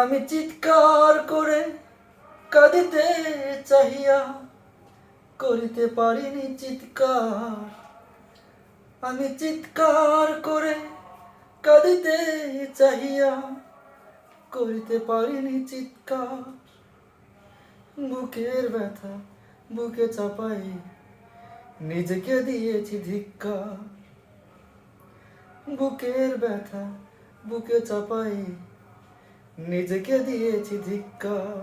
আমি চিৎকার করে কাঁদিতে চাহিয়া করিতে পারিনি চিৎকার। আমি চিৎকার করে কাঁদিতে চাহিয়া করিতে পারিনি চিৎকার। বুকের ব্যথা বুকে চাপাই নিজেকে দিয়েছি ধিক্কার। বুকের ব্যথা বুকে চাপাই নিজেকে দিয়েছি ধিক্কার।